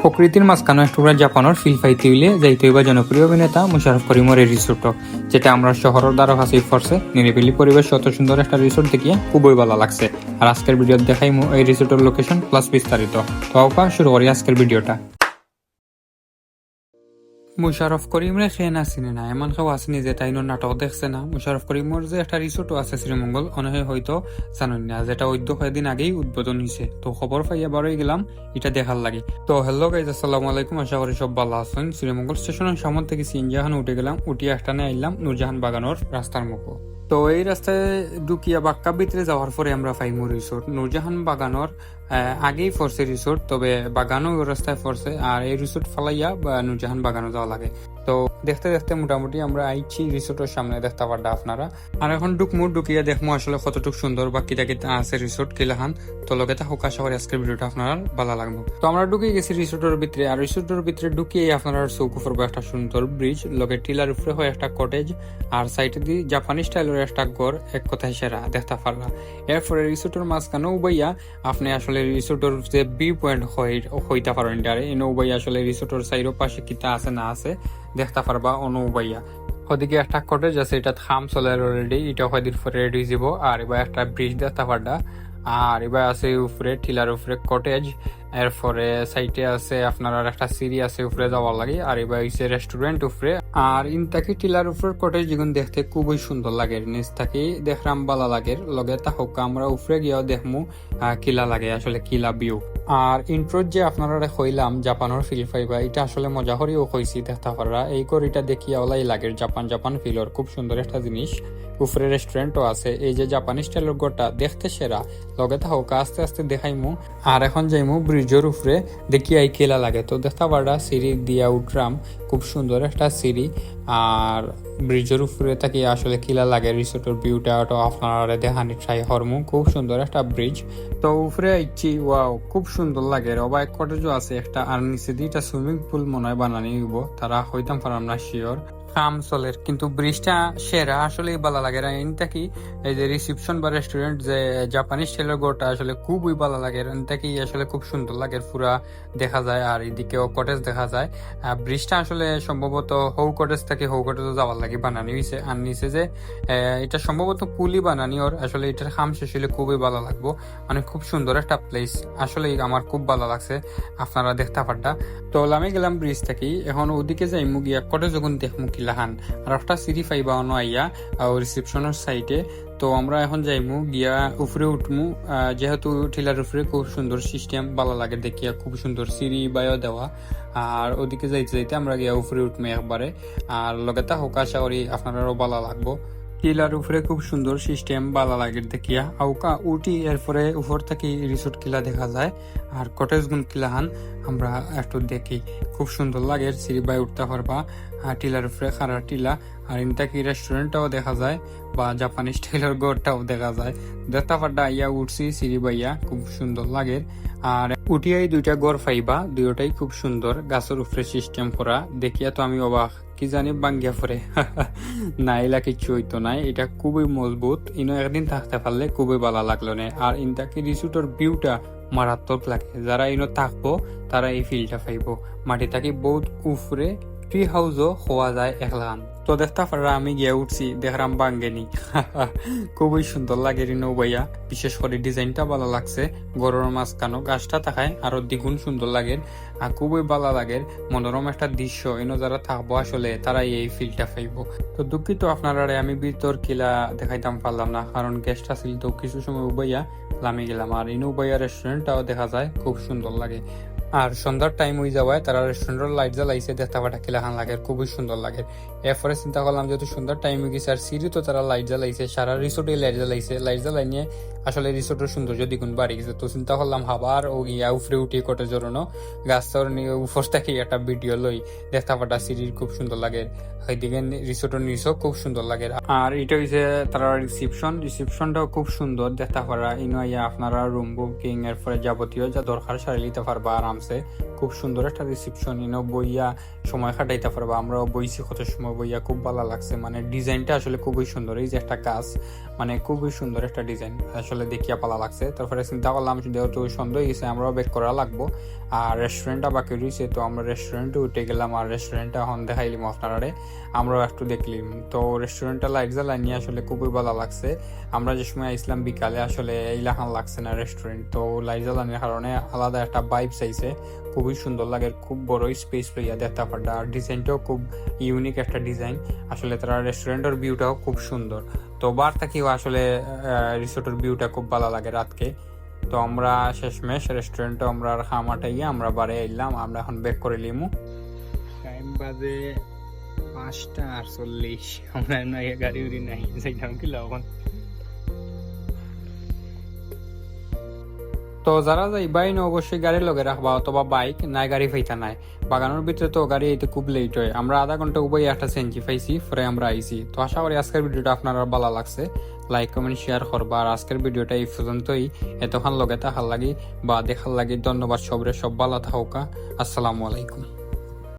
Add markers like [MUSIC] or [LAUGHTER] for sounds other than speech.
প্রকৃতির মাঝখানে টুকরা জাপানের ফিলফাই তিউলে যাইতে হইবা জনপ্রিয় অভিনেতা মুশারফ করিমের এই রিসোর্ট যেটা আমরা শহরের দ্বারা কাছে করছে নিরিবিলি পরিবেশ অত সুন্দর একটা রিসোর্ট দেখিয়ে খুবই ভালো লাগছে। আর আজকের ভিডিও দেখাই এই রিসোর্টের লোকেশন প্লাস বিস্তারিত। তো শুরু করি আজকের ভিডিওটা। মুশারফ করিমরে খেয়ে না চিনে না। এমন কেউ আসেনি যে তাই নাটক দেখছে না। মুশারফ করিমর যে একটা রিসোর্টও আছে শ্রীমঙ্গল, অনেকে হয়তো জানেন না যেটা অদ্য কয়েকদিন আগেই উদ্বোধন হয়েছে তো খবর পাইয়া বারোই গেলাম, এটা দেখার লাগে। তো হ্যালো গাইজ আসসালামু আলাইকুম, আশা করি সব ভালো আছেন। শ্রীমঙ্গল স্টেশনের সামনে থেকে সিনজাহান উঠে গেলাম, উঠিয়ে একটানে আইলাম নুরজাহান বাগানোর রাস্তার মুখো। তো এই রাস্তায় ঢুকিয়া বাক্কা ভিতরে যাওয়ার পরে আমরা পাইমু রিসোর্ট নুরজাহান বাগানোর আগেই ফরছে রিসোর্ট তবে বাগানও রাস্তায় ফরছে আর এই রিসোর্ট ফালাইয়া বা নুরজাহান বাগানো যাওয়া লাগে। তো দেখতে দেখতে মোটামুটি আমরা আইছি রিসোর্টের সামনে, দেখতে পারডা আপনারা। আর এখন ডুকমু ডুকিয়া দেখমু আসলে কতটুকু সুন্দর বা কিটা কিটা আছে রিসোর্ট কিলাহান তো লগে তা হোক আশা করি আজকের ভিডিওটা আপনার ভালো লাগবে। তো আমরা ঢুকে গেছি রিসোর্টের ভিতরে, আর রিসোর্টের ভিতরে ঢুকিয়ে আপনার চৌক উপর একটা সুন্দর ব্রিজ লগে টিলার উপরে হয় একটা কটেজ আর সাইডে দিয়ে জাপানি স্টাইলের একটা ঘর, এক কথায় সেরা, দেখতে পারলা। এরপরে রিসোর্টের মাঝখানে উবাইয়া আপনি আসলে রিসোর্টের যে বি পয়েন্ট হইতে পারেন ডারে। এনে উবাইয়া আসলে রিসোর্টের সাইডের পাশে কিতা আছে না আছে দেখতে পারবা, অনু উবাইয়া ওদিকে একটা কটেজ আছে এটা থাম চলে অলরেডি এটা হয়দিন পরে রেডি যাব। আর এবার একটা ব্রিজ দেখতে পারডা আর এবার আছে উপরে, টিলার উপরে কটেজ এরপরে সাইটে আছে আপনার আর একটা সিঁড়ি আছে উপরে যাওয়ার লাগে। আর এবার হইছে রেস্টুরেন্ট উপরে। আর ইনতাকি টিলার উপরে কটেজ যেগুন দেখতে খুবই সুন্দর লাগে। নিচ থাকি দেখলাম ভালো লাগে। লগে তা হোক আমরা উপরে গিয়েও দেখমু কিলা লাগে, আসলে কিলা ভিউ আর ইন্ট্রোর যে আপনারা হইলাম জাপানের ফিল পাইবা এটা আসলে মজা করিও কইছি দেখতে পারা এই করিটা দেখিয়া ওলাই লাগে জাপান জাপান ফিলর খুব সুন্দর একটা জিনিস। উপরে রেস্টুরেন্টও আছে। এই যে জাপানি স্টাইলের গোটা দেখতে সেরা। লগে থাকুক আস্তে আস্তে দেখাইমু। আর এখন যাইমু ব্রিজের উপরে। দেখি আই কেলা লাগে। তো দেখতে পারা সিঁড়ি দিয়া উঠরাম। খুব সুন্দর একটা সিঁড়ি। আর ব্রিজের উপরে থাকি আসলে কিলা লাগে। রিসোর্টের ভিউটা ওটা আপনারা দেখানি ট্রাই হরমু খুব সুন্দর একটা ব্রিজ তো উপরে আইছি ওয়াও খুব সুন্দর লাগে। অবাক কটেজও আছে, একটা। আর নিচে দিয়ে সুইমিং পুল মনে হয় বানানি হইব। তারা হইতাম পারাম না শিওর কাম চলের। কিন্তু ব্রিজটা সেরা আসলে ভালো লাগে। আর কি, এই যে রিসিপশন বা রেস্টুরেন্ট যে জাপানি স্টাইলের গোটা আসলে খুবই ভালো লাগে। এনটা কি, আসলে খুব সুন্দর লাগে, পুরা দেখা যায়। আর এদিকেও কটেজ দেখা যায়। ব্রিজটা আসলে সম্ভবত হৌ কটেজ থেকে হৌ কটেজও যাওয়ার লাগে, বানানি হয়েছে আর নিচে যে এটা সম্ভবত পুলি বানানি ওর। আসলে এটার খাম শেষ হলে খুবই ভালো লাগবো। মানে খুব সুন্দর একটা প্লেস আসলে আমার খুব ভালো লাগছে আপনারা দেখতে পারটা। তো আমি গেলাম ব্রিজ থেকে এখন ওদিকে যাই মুগিয়া কটেজ কটে যখন দেখমু কিলাহান আর একটা সিঁড়ি পাইবা অন আইয়া রিসেপশনের সাইডে তো আমরা এখন যাইমু, গিয়া উপরে উঠমু। যেহেতু ঠেলার উপরে খুব সুন্দর সিস্টেম ভালো লাগে দেখিয়া, খুব সুন্দর সিঁড়ি বায়ো দেওয়া। আর ওদিকে যাইতে যাইতে আমরা গিয়া উপরে উঠমু একবারে। আর লগে তা হোক আশা করি আপনারাও ভালো লাগবো। কিলার উপরে খুব সুন্দর সিস্টেম, বালা লাগে দেখিয়া। আউকা উটি এরপরে উপর থেকে রিসোর্ট কিলা দেখা যায়। আর কটেজ গুন কিলাহান আমরা একটু দেখি। খুব সুন্দর লাগে, সিঁড়ি বাই উঠতে পারবা। আর টিলার উপরে খারা টিলা। আর ইনটা কি রেস্টুরেন্টটাও দেখা যায়, বা জাপানি স্টাইলের ঘরটাও দেখা যায়। দেখতে পারটা ইয়া উঠছি সিঁড়ি বাইয়া, খুব সুন্দর লাগে। আর উঠিয়াই দুইটা গড় পাইবা, দুইটাই খুব সুন্দর। গাছের উপরে সিস্টেম করা, দেখিয়া তো আমি অবাক। কি জানি বাঙ্গিয়া পরে [LAUGHS] নাইলা কিছু হইতো নাই, এটা খুবই মজবুত। ইনো একদিন থাকতে পারলে খুবই ভালো লাগল না। আর ইনটাকে রিসুটোর ভিউটা মারাত্মক লাগে। যারা ইনো থাকব, তারা এই ফিলটা পাইবো। মাটি থাকি বহুত উফরে ট্রি হাউসও হওয়া যায় একলান। তো দেখতে পারা আমি গিয়ে উঠছি দেখলাম বাঙ্গেনি। খুবই সুন্দর লাগে রিনো ভাইয়া বিশেষ করে ডিজাইনটা ভালো লাগছে গরুর মাঝখানো গাছটা থাকায় আরও দ্বিগুণ সুন্দর লাগে। আর খুবই ভালো লাগে, মনোরম একটা দৃশ্য, এনো যারা থাকব আসলে তারা এই ফিলটা পাইব। তো দুঃখিত আপনারা আমি ভিতর কিলা দেখাইতাম পারলাম না, কারণ গেস্ট আসিল তো কিছু সময় উবাইয়া লামি গেলাম। আর ইনু রেস্টুরেন্টটাও দেখা যায়, খুব সুন্দর লাগে। আর সন্ধ্যার টাইম হয়ে যাওয়ায় তারা রেস্টুরেন্টের লাইট জ্বালাইছে, দেখতে পাটা কিলাখান লাগে, খুবই সুন্দর লাগে। এরপরে চিন্তা করলাম যেহেতু সুন্দর টাইম হয়ে গেছে, আর সিঁড়ি তো তারা লাইট জ্বালাইছে, সারা রিসোর্টে লাইট জ্বালাইছে। লাইট জ্বালাই নিয়ে আসলে রিসোর্টের সৌন্দর্য দ্বিগুণ বাড়ি গেছে। তো চিন্তা করলাম আবার ও গিয়া উফরে উঠে কটে জড়ানো গাছটার নিয়ে উপর থেকে একটা ভিডিও লই, দেখতে পাটা সিঁড়ির খুব সুন্দর লাগে। ওইদিকে রিসোর্টের নিচেও খুব সুন্দর লাগে। আর এটা হচ্ছে তারা রিসিপশন রিসিপশনটাও খুব সুন্দর, দেখতে পারা ইনো আপনারা রুম বুকিং এর পরে যাবতীয় যা দরকার সারি নিতে পারবা আরামসে। চলছে খুব সুন্দর একটা রিসিপশন ইনো বইয়া সময় কাটাইতে পারব। আমরাও বইছি কত সময় বইয়া, খুব ভালো লাগছে। মানে ডিজাইনটা আসলে খুবই সুন্দর। এই যে একটা কাজ মানে খুবই সুন্দর একটা ডিজাইন আসলে দেখিয়া ভালো লাগছে। তারপরে চিন্তা করলাম, যেহেতু সন্ধ্যা হয়ে গেছে আমরাও বেক করা লাগবো। আর রেস্টুরেন্টটা বাকি রয়েছে তো আমরা রেস্টুরেন্টে উঠে গেলাম আর রেস্টুরেন্টটা এখন দেখাইলাম আপনারা আমরাও একটু দেখলিম। তো রেস্টুরেন্টটা লাইট জ্বালাই নিয়ে আসলে খুবই ভালো লাগছে। আমরা যে সময় ইসলাম বিকালে, আসলে এই লাখান লাগছে না রেস্টুরেন্ট তো লাইট জ্বালানোর কারণে আলাদা একটা বাইব চাইছে। খুবই সুন্দর লাগে, খুব বড় স্পেস লইয়া দেখতে পারটা আর ডিজাইনটাও খুব ইউনিক একটা ডিজাইন আসলে তারা রেস্টুরেন্টের ভিউটাও খুব সুন্দর। তো বার থেকেও আসলে রিসোর্টের ভিউটা খুব ভালো লাগে রাতকে। তো আমরা শেষমেশ রেস্টুরেন্টে আমরা আর খামাটাইয়া আমরা বাড়ি এলাম আমরা এখন বেক করে লিমু। টাইম বাজে পাঁচটা আটচল্লিশ। আমরা গাড়ি উড়ি নাই যাইলাম কি লখন তো যারা যাই বাইন অবশ্যই গাড়ির লগে রাখবা অথবা বাইক, নাই গাড়ি ফাইতা নাই। বাগানোর ভিতরে তো গাড়ি এতে খুব লেট হয়। আমরা আধা ঘণ্টা উপায় একটা সেঞ্চি পাইছি, পরে আমরা আইছি। তো আশা করি আজকের ভিডিওটা আপনার ভালো লাগছে। লাইক কমেন্ট শেয়ার করবা। আর আজকের ভিডিওটা এই পর্যন্তই। এতক্ষণ লগে তাহার লাগি বা দেখার লাগি। ধন্যবাদ সবরে। সব ভালো থাকা আসসালামু আলাইকুম।